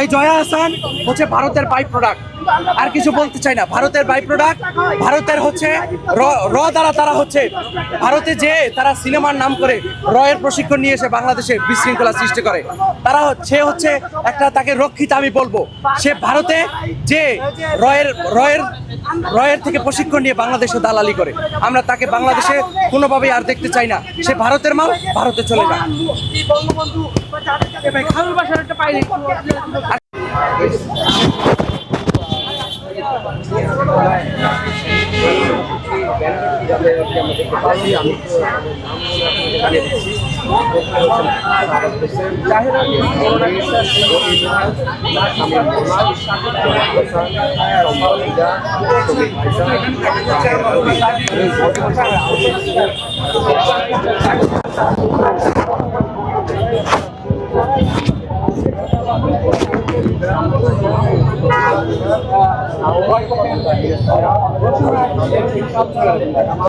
এই জয়া হাসান হচ্ছে ভারতের বাই প্রোডাক্ট আর কিছু বলতে চাই না, ভারতের বাই প্রোডাক্ট ভারতের হচ্ছে র দ্বারা তারা হচ্ছে, ভারতে যে তারা সিনেমার নাম করে রয়ের প্রশিক্ষণ নিয়ে এসে বাংলাদেশে বিশৃঙ্খলা সৃষ্টি করে, তারা সে হচ্ছে একটা তাকে রক্ষিত আমি বলব। সে ভারতে যে রয়ের রয়ের রয়ের থেকে প্রশিক্ষণ নিয়ে বাংলাদেশে দালালি করে, আমরা তাকে বাংলাদেশে কোনোভাবেই আর দেখতে চাই না। সে ভারতের মাল, ভারতে চলে যায় আমি どちらへ行ってきたんだろうな。